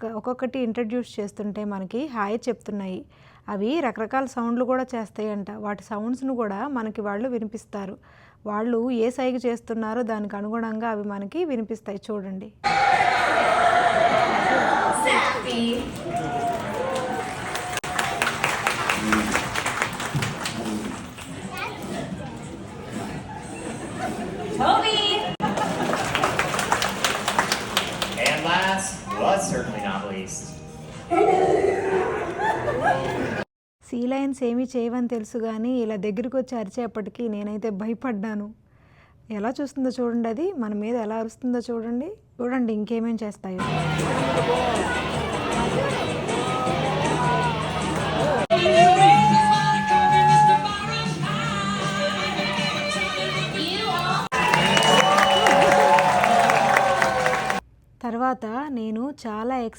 ఒక్కొక్క ఒక్కొక్కటి ఇంట్రడ్యూస్ చేస్తుంటే మనకి హాయ్ చెప్తున్నాయి. అవి రకరకాల సౌండ్లు కూడా చేస్తాయంట. వాటి సౌండ్స్ను కూడా మనకి వాళ్ళు వినిపిస్తారు. వాళ్ళు ఏ సైగ చేస్తున్నారో దానికి అనుగుణంగా అవి మనకి వినిపిస్తాయి చూడండి. And last, but certainly not least, sea lines ఏమీ చేయవని తెలుసు కానీ ఇలా దగ్గరికి వచ్చి అరిచేపటికి నేనైతే భయపడ్డాను. ఎలా చూస్తుందో చూడండి అది మన మీద ఎలా అరుస్తుందో చూడండి. చూడండి ఇంకేమేం చేస్తాయో. తర్వాత నేను చాలా ఎక్సైట్